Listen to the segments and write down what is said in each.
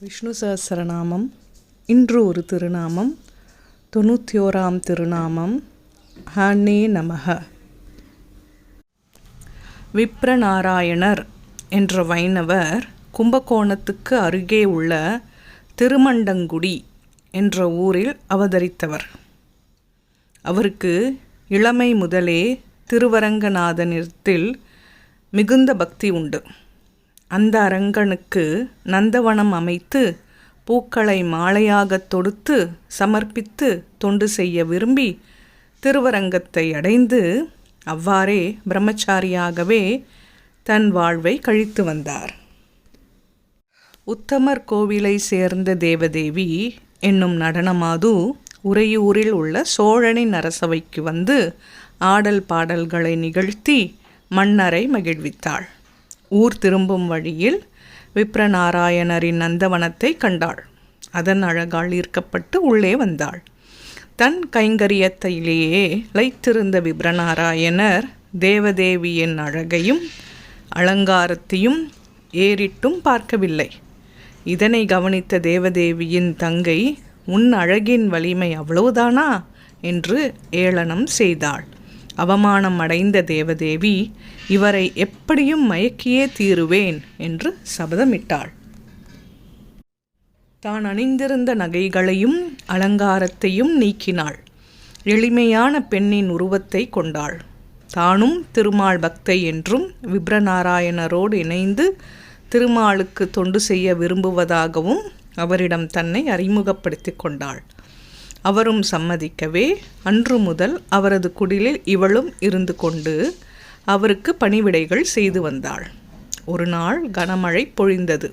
விஷ்ணு சஹஸ்ரநாமம் இன்று ஒரு திருநாமம். தொண்ணூற்றி ஓராம் திருநாமம். ஹானே நமக. விப்ரநாராயணர் என்ற வைணவர் கும்பகோணத்துக்கு அருகே உள்ள திருமண்டங்குடி என்ற ஊரில் அவதரித்தவர். அவருக்கு இளமை முதலே திருவரங்கநாதனிடத்தில் மிகுந்த பக்தி உண்டு. அந்த அரங்கனுக்கு நந்தவனம் அமைத்து பூக்களை மாலையாகத் தொடுத்து சமர்ப்பித்து தொண்டு செய்ய விரும்பி திருவரங்கத்தை அடைந்து அவ்வாறே பிரம்மச்சாரியாகவே தன் வாழ்வை கழித்து வந்தார். உத்தமர் கோவிலை சேர்ந்த தேவதேவி என்னும் நடனமாது உறையூரில் உள்ள சோழனின் அரசவைக்கு வந்து ஆடல் பாடல்களை நிகழ்த்தி மன்னரை மகிழ்வித்தாள். ஊர் திரும்பும் வழியில் விப்ரநாராயணரின் நந்தவனத்தை கண்டாள். அதன் அழகால் ஈர்க்கப்பட்டு உள்ளே வந்தாள். தன் கைங்கரியத்திலேயே லைத்திருந்த விப்ரநாராயணர் தேவதேவியின் அழகையும் அலங்காரத்தையும் ஏறிட்டும் பார்க்கவில்லை. இதனை கவனித்த தேவதேவியின் தங்கை உன் அழகின் வலிமை அவ்வளவுதானா? என்று ஏளனம் செய்தாள். அவமானம் அடைந்த தேவதேவி இவரை எப்படியும் மயக்கியே தீருவேன் என்று சபதமிட்டாள். தான் அணிந்திருந்த நகைகளையும் அலங்காரத்தையும் நீக்கினாள். எளிமையான பெண்ணின் உருவத்தை கொண்டாள். தானும் திருமால் பக்தை என்றும் விப்ரநாராயணரோடு இணைந்து திருமாலுக்கு தொண்டு செய்ய விரும்புவதாகவும் அவரிடம் தன்னை அறிமுகப்படுத்தி கொண்டாள். அவரும் சம்மதிக்கவே அன்று முதல் அவரது குடிலில் இவளும் இருந்து கொண்டு அவருக்கு பணிவிடைகள் செய்து வந்தாள். ஒரு நாள் கனமழை பொழிந்தது.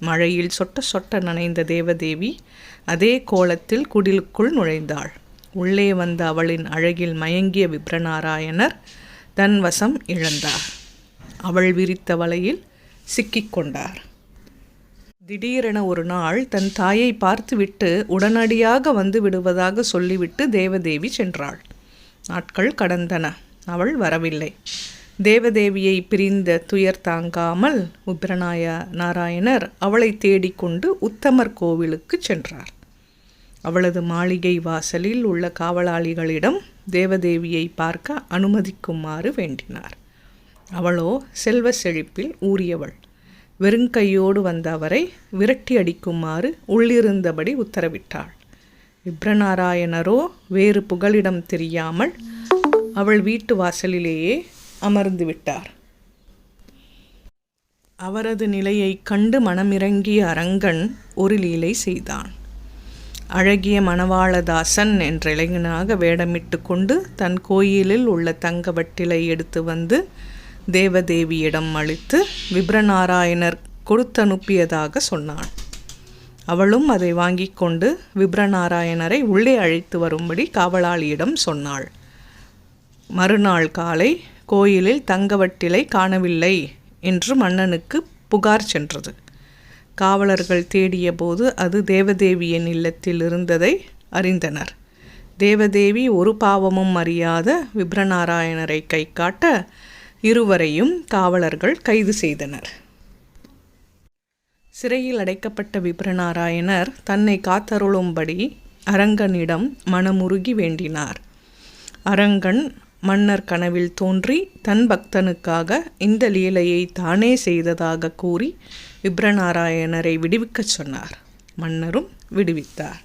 மழையில் சொட்ட சொட்ட நனைந்த தேவதேவி அதே கோலத்தில் குடிலுக்குள் நுழைந்தாள். உள்ளே வந்த அவளின் அழகில் மயங்கிய விப்ரநாராயணர் தன் வசம் இழந்தார். அவள் விரித்த வலையில் சிக்கிக்கொண்டார் திடீரென ஒரு நாள் தன் தாயை பார்த்துவிட்டு உடனடியாக வந்து விடுவதாக சொல்லிவிட்டு தேவதேவி சென்றாள். நாட்கள் கடந்தன. அவள் வரவில்லை. தேவதேவியை பிரிந்த துயர் தாங்காமல் உத்ரநாய நாராயணர் அவளை தேடிக்கொண்டு உத்தமர் கோவிலுக்கு சென்றார். அவளது மாளிகை வாசலில் உள்ள காவலாளிகளிடம் தேவதேவியை பார்க்க அனுமதிக்குமாறு வேண்டினார். அவளோ செல்வ செழிப்பில் ஊறியவள். வெறுங்கையோடு வந்த அவரை விரட்டி அடிக்குமாறு உள்ளிருந்தபடி உத்தரவிட்டாள். விப்ரநாராயணரோ வேறு புகலிடம் தெரியாமல் அவள் வீட்டு வாசலிலேயே அமர்ந்து விட்டார். அவரது நிலையை கண்டு மனமிறங்கிய அரங்கன் ஒரு லீலை செய்தான். அழகிய மணவாளதாசன் என்ற இளைஞனாக வேடமிட்டு கொண்டு தன் கோயிலில் உள்ள தங்க வட்டிலை எடுத்து வந்து தேவதேவியிடம் அளித்து விப்ரநாராயணர் கொடுத்தனுப்பியதாக சொன்னான் அவளும் அதை வாங்கி கொண்டு விப்ரநாராயணரை உள்ளே அழைத்து வரும்படி காவலாளியிடம் சொன்னாள். மறுநாள் காலை கோயிலில் தங்கவட்டிலை காணவில்லை என்று மன்னனுக்கு புகார் சென்றது. காவலர்கள் தேடிய போது அது தேவதேவியின் இல்லத்தில் இருந்ததை அறிந்தனர். தேவதேவி ஒரு பாவமும் அறியாத விப்ரநாராயணரை கை காட்ட இருவரையும் காவலர்கள் கைது செய்தனர். சிறையில் அடைக்கப்பட்ட விபிரநாராயணர் தன்னை காத்தருளும்படி அரங்கனிடம் மனமுருகி வேண்டினார். அரங்கன் மன்னர் கனவில் தோன்றி தன் பக்தனுக்காக இந்த லீலையை தானே செய்ததாக கூறி விப்ரநாராயணரை விடுவிக்கச் சொன்னார். மன்னரும் விடுவித்தார்.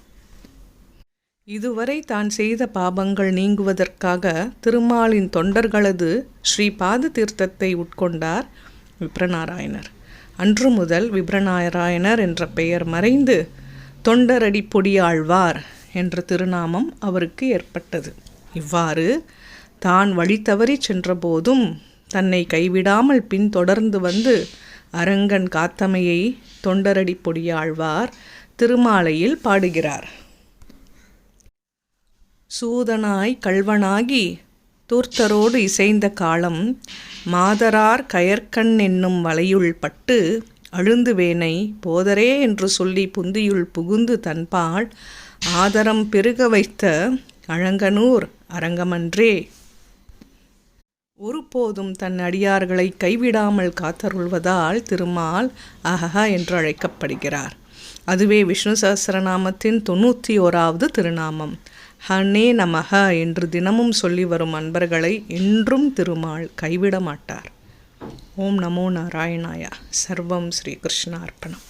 இதுவரை தான் செய்த பாபங்கள் நீங்குவதற்காக திருமாலின் தொண்டர்களது ஸ்ரீ பாத தீர்த்தத்தை உட்கொண்டார் விப்ரநாராயணர். அன்று முதல் விப்ரநாராயணர் என்ற பெயர் மறைந்து தொண்டரடி பொடியாழ்வார் என்ற திருநாமம் அவருக்கு ஏற்பட்டது. இவ்வாறு தான் வழி தவறி சென்றபோதும் தன்னை கைவிடாமல் பின்தொடர்ந்து வந்து அரங்கன் காத்தமையை தொண்டரடி பொடியாழ்வார் திருமாலையில் பாடுகிறார். சூதனாய் கல்வனாகி தூர்த்தரோடு இசைந்த காலம் மாதரார் கயற்கண் என்னும் வலையுள் பட்டு அழுந்துவேனை போதரே என்று சொல்லி புந்தியுள் புகுந்து தன்பால் ஆதரம் பெருக வைத்த அழங்கனூர் அரங்கமன்றே. ஒருபோதும் தன் அடியார்களை கைவிடாமல் காத்தருள்வதால் திருமால் அஹஹ என்று அழைக்கப்படுகிறார். அதுவே விஷ்ணு சஹஸ்ரநாமத்தின் தொண்ணூற்றி ஓராவது திருநாமம். ஹனே நமக என்று தினமும் சொல்லி வரும் அன்பர்களை என்றும் திருமால் கைவிட மாட்டார் ஓம் நமோ நாராயணாயா. சர்வம் ஸ்ரீ கிருஷ்ணார்ப்பணம்